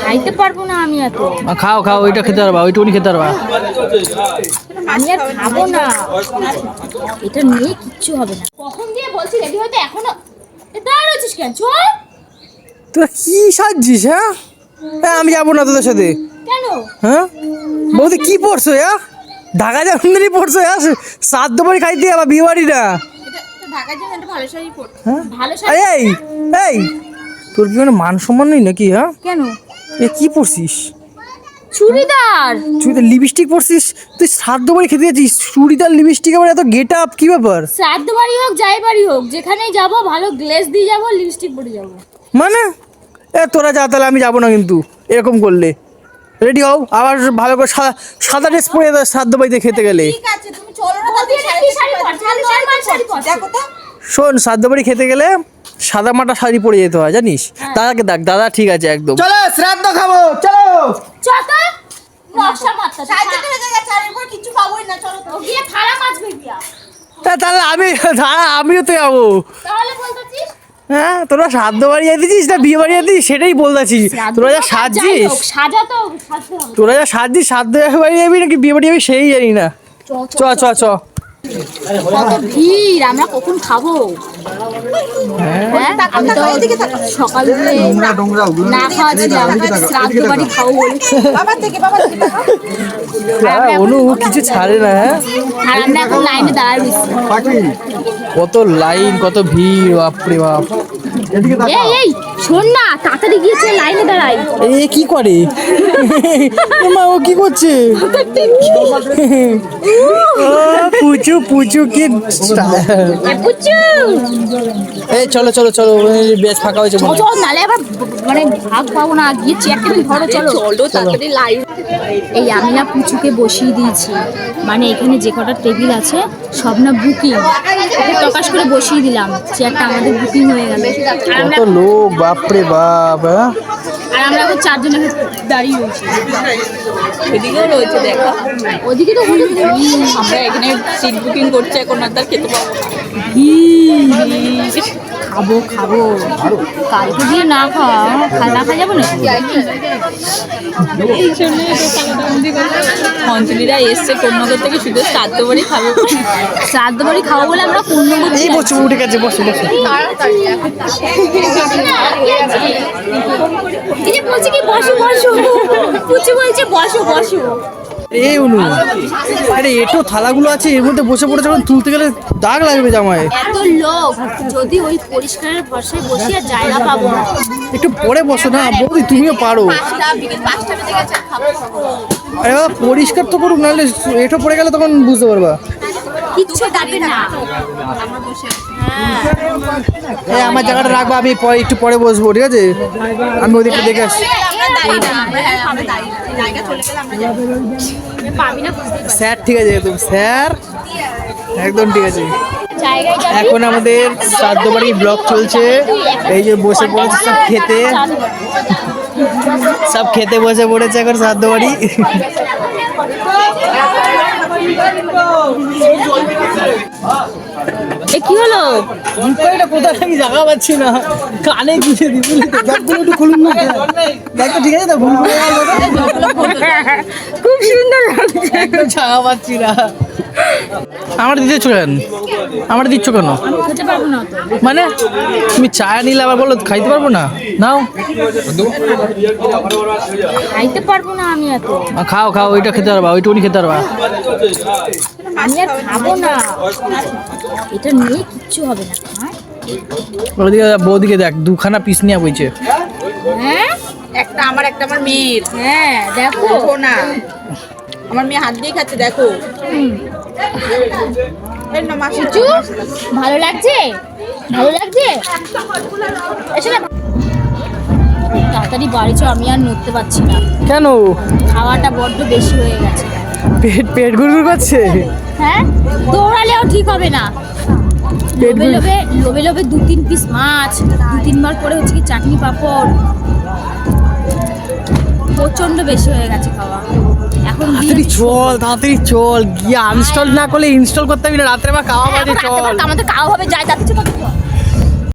খাইতে পারব না আমি এত। খাও খাও ওইটা খেতে পারবা ওইটুকুনি খেতে পারবা। আমি আর খাব না। এটা নিয়ে কিচ্ছু হবে না। কখন দিয়ে বলছি রেডি হতে এখনও কেন? চল। তোরা কি সাজছিস হ্যাঁ? হ্যাঁ আমি যাব না তোদের সাথে। কেন? হ্যাঁ? বৌদি কি পড়ছো হ্যাঁ ঢাকা জামদানি পড়ছো হ্যাঁ সাধ্য বাড়ি খাইতে আবার বিয়ে বাড়ি না ভালো শাড়ি পর হ্যাঁ? ভালো শাড়ি এই এই তোর কি মানে মান সম্মান নেই নাকি হ্যাঁ? কেন? এ কি পড়ছিস চুড়িদার! তো লিপস্টিক পরছিস? তুই শ্রাদ্ধ বাড়ি খেতে যাচ্ছিস? চুড়িদার লিপস্টিক আবার এত গেট আপ কি ব্যাপার? শ্রাদ্ধ বাড়ি হোক যাই বাড়ি হোক যেখানেই যাব ভালো গ্লেজ দিয়ে যাব লিপস্টিক পরে যাব। মানে? এ তোরা যা তাহলে আমি যাব না কিন্তু এরকম করলে। রেডি হও আবার ভালো করে সাদা সাদা ড্রেস পরে শ্রাদ্ধ বাড়িতে খেতে গেলে। ঠিক আছে তুমি চলো না শোন শ্রাদ্ধ বাড়ি খেতে গেলে সাদা মাটা শাড়ি পরে যেতে হয় জানিস? দাদাকে দেখ দাদা ঠিক আছে একদম। চলো শ্রাদ্ধ খাব চলো। তা- তাহলে আমি আমিও তো যাব। হ্যাঁ তোরা শ্রাদ্ধ বাড়ি যেতেছিস না বিয়ে বাড়ি যেতেছিস সেটাই বলতেছি তোরা যা সাজছিস। তোরা যা সাজছিস শ্রাদ্ধ বাড়ি যাবি নাকি বিয়ে বাড়ি যাবি সেই জানি না। চ চ। চ। কত ভিড় আমরা কখন খাব? হ্যাঁ আমি তো সকাল থেকে না খাওয়া শ্রাদ্ধ বাড়ি খাব বলে। হ্যাঁ, অনু কিছু ছাড়ে না হ্যাঁ? আর আমরা এখন লাইনে দাঁড়ায় কত লাইন কত ভিড় বাপরে বাপ। এই এই শোন না তাড়াতাড়ি গিয়েছে লাইনে দাঁড়াই। এ কি করে? মা ও কি করছে? পুচু পুচু কি পুচু এই চলো চলো চলো বেশ ফাঁকা হয়েছে চ মনে চ হয়। নালে আবার মানে ভাগ পাবো না গিয়ে চেয়ারটা ধরো চলো চলো তাড়াতাড়ি লাইন এই আমি না পুচুকে বসিয়ে দিয়েছি। মানে এখানে যে কটা টেবিল আছে সব না বুকিং প্রকাশ করে বসিয়ে দিলাম চেয়ারটা আমাদের বুকিং হয়ে গেল। কত লোক বাপরে বাপ হ্যাঁ? আর আমরা এখন চারজন এখানে দাঁড়িয়ে রয়েছি এদিকেও রয়েছে দেখো ওদিকে তো হুড় আমরা এখানে সিট বুকিং করছি এখন আর তার খেতে পাবো খাব খাব কালকে দিয়ে না খাওয়া খা- না খাওয়া যাব না অঞ্জলিরা এসছে কোন্নগর থেকে শুধু শ্রাদ্ধ বাড়ি খাবে শ্রাদ্ধ বাড়ি খাব বলে আমরা করছি এই বসে উঠে গেছে বসে বসে এই যে বলছি কি বসো বসো। পুচু বলছে বসো বসো। এই অনু আরে এটো থালাগুলো আছে এর মধ্যে বসে পড়ে যখন তুলতে গেলে দাগ লাগবে জামায়। এত লোক যদি ওই পরিষ্কারের ভরসায় বসি আর জায়গা পাবো না। একটু পরে বসো না বৌদি তুমিও পারো। আরে বাবা পরিষ্কার তো করুক নাহলে এটো পড়ে গেলে তখন বুঝতে পারবা। কিচ্ছু দাবি না। এই আমার জায়গাটা রাখব আমি পরে একটু পরে বসবো ঠিক আছে? আমি ওদিকটা দেখে আসছি দাঁড়িয়ে হ্যাঁ দাঁড়িয়ে। স্যার ঠিক আছে একদম। স্যার একদম ঠিক আছে। এখন আমাদের শ্রাদ্ধ বাড়ি ব্লগ চলছে। এই যে বসে পড়েছে সব খেতে। সব খেতে বসে পড়েছে এখন শ্রাদ্ধ বাড়ি। এ কি হলো? এটা কোথায় আমি জায়গা পাচ্ছি না। কানে গুছে দিই একটু খুলুন না। ব্যাগটা ঠিক আছে তো? খুব সুন্দর লাগছে। জায়গা পাচ্ছি না। আমার দিচ্ছ কেন? আমার দিচ্ছ কেন? খেতে পারব না তো মানে? তুমি চা নিলে আবার বলো খাইতে পারব না? নাও। খাইতে পারব না আমি এত। খাও খাও ওইটা খেতে পারবা ওইটুকুনি খেতে পারবা। আমি আর খাব না। এটা নিয়ে কিচ্ছু হবে না হ্যাঁ? ওদিকে বৌদিকে দেখ দুখানা পিস নিয়ে বইছে। হ্যাঁ? একটা আমার একটা আমার মেয়ের। হ্যাঁ দেখো। না। আমার মেয়ে হাত দিয়ে খাচ্ছে দেখো। ভালো লাগছে? ভালো লাগছে? তাড়াতাড়ি বাড়ি চো আমি আর নড়তে পারছি না। কেন? খাওয়াটা বড্ড বেশি হয়ে গেছে। পেট পেট গুড়গুড় করছে? হ্যাঁ? দৌড়ালেও ঠিক হবে না। লোভে লোভে লোভে লোভে দু তিন পিস মাছ দু তিনবার করে হচ্ছে কি চাটনি পাঁপড়। প্রচণ্ড বেশি হয়ে গেছে খাওয়া। এখন তাড়াতাড়ি চল তাড়াতাড়ি চল। গিয়ে আনস্টল না করলে ইনস্টল করতে হবে না রাত্রে বা খাওয়া বাজে চল। আমাদের খাওয়া হবে।